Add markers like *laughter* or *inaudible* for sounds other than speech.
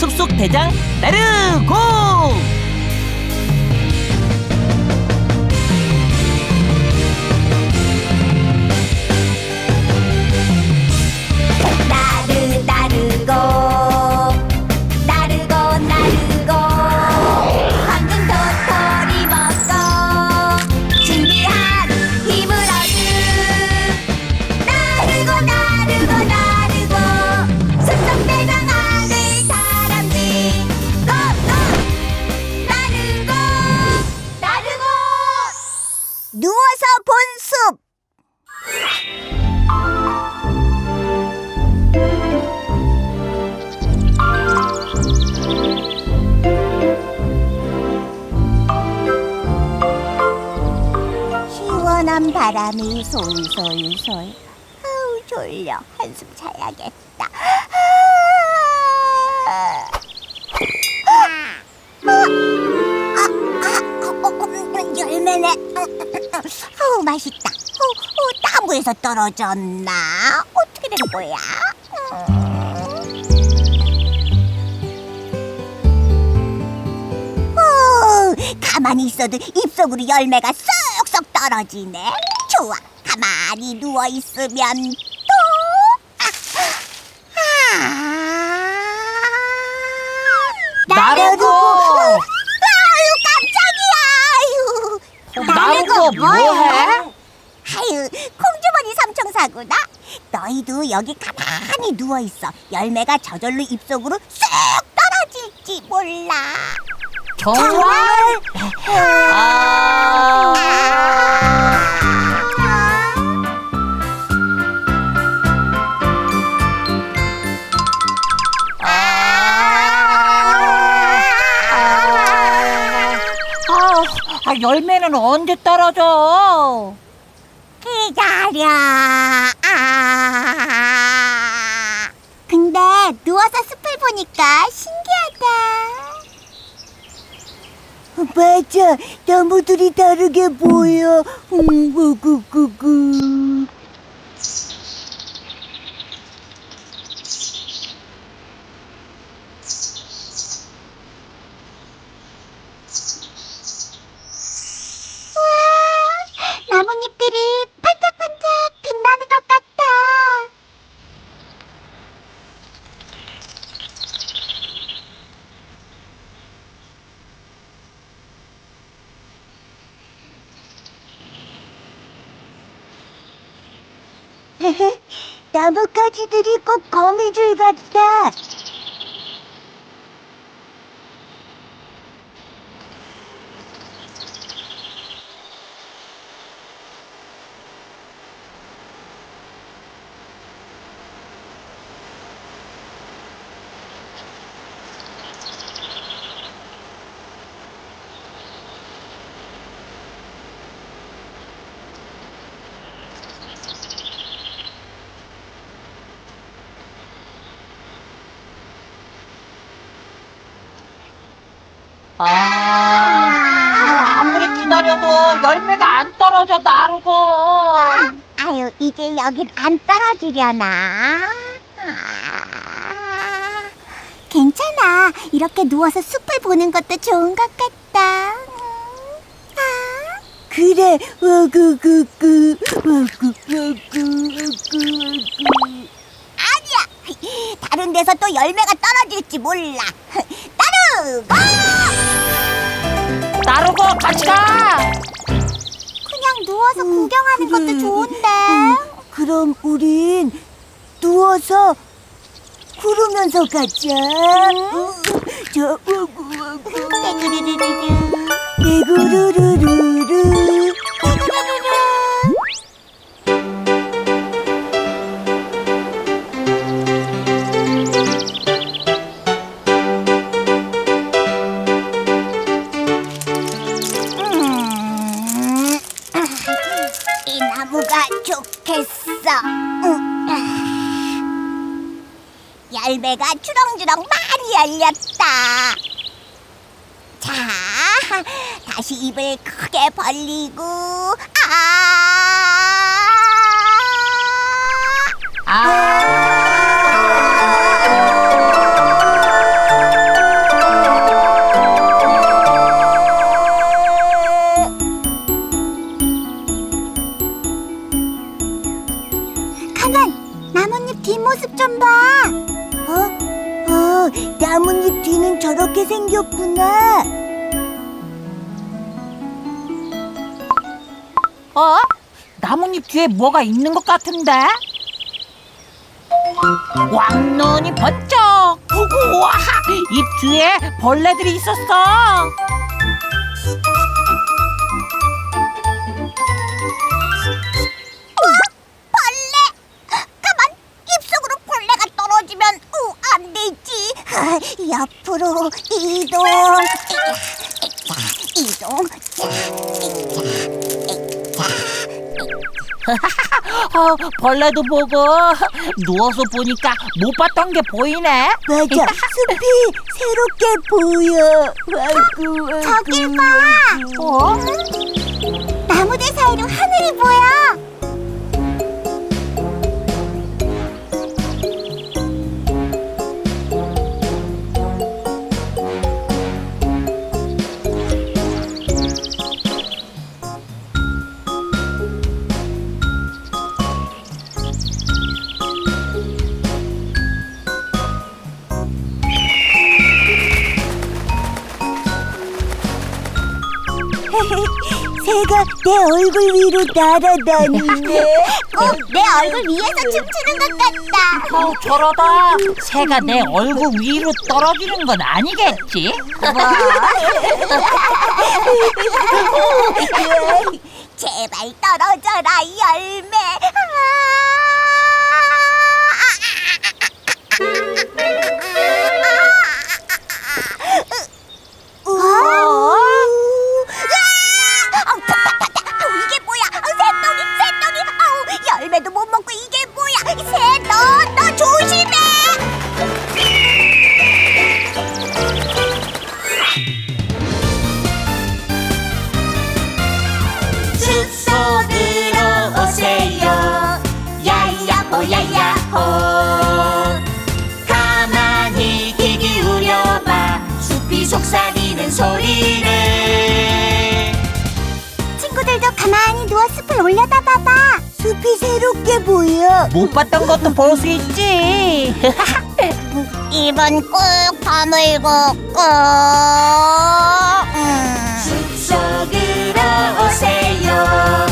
쑥쑥 대장 나르고 시원한 바람이 솔솔솔. 아우 졸려. 한숨 자야겠다. 아, 어, 아, 아, 어, 어, 음, 열매네. 아우 맛있다. 어, 어, 나무에서 떨어졌나? 어떻게 된 거야? 음. 어, 가만히 있어도 입속으로 열매가 쏙 쏙 떨어지네. 좋아, 가만히 누워 있으면 또. 아, 아. 나르고! 아유 깜짝이야. 아유. 나르고 뭐해? 아유, 콩주머니 삼총사구나. 너희도 여기 가만히 누워 있어. 열매가 저절로 입속으로 쏙 떨어질지 몰라. 정말? 아, 아, 열매는 언제 떨어져? 기다려. 아. 근데 누워서 숲을 보니까 신기하다. 맞아, 나무들이 다르게 보여. 음, 구구구구. 나뭇잎들이 반짝반짝 빛나는 것 같다. 나뭇가지들이 꼭 거미줄 같다. 아, 아무리 기다려도 열매가 안 떨어져 나르고. 아유, 이제 여긴 안 떨어지려나? 아, 괜찮아. 이렇게 누워서 숲을 보는 것도 좋은 것 같다. 아. 그래, 와구구구, 와구구구구구구. 아니야! 다른 데서 또 열매가 떨어질지 몰라. 따르고! 나르고 같이 가. 그냥 누워서 구경하는 것도 좋은데. 그럼 우린 누워서 구르면서 가자. 저 와구와구 내구르르르르 음, 주렁주렁 많이 열렸다. 자, 다시 입을 크게 벌리고, 아! 아. 저렇게 생겼구나. 어? 나뭇잎 뒤에 뭐가 있는 것 같은데? 왕눈이 번쩍! 우와! 잎 뒤에 벌레들이 있었어! 어, 벌레도 보고 누워서 보니까 못 봤던 게 보이네. 맞아, 숲이 새롭게 보여. 아이고, 아이고, 저길 봐! 아이고. 어? 나무들 사이로 하늘이 보여. 새가 내 얼굴 위로 날아다니네. *laughs* 꼭 내 얼굴 위에서 춤추는 것 같다. 어, 저러다 새가 내 얼굴 위로 떨어지는 건 아니겠지? *laughs* 제발 떨어져라 열매. 어? 야야호 가만히 귀 기울여봐 숲이 속삭이는 소리를 친구들도 가만히 누워 숲을 올려다 봐봐. 숲이 새롭게 보여. 못 봤던 것도 볼 수 있지. 입은 꾹 다물고 꾹. 음. 숲 속으로 오세요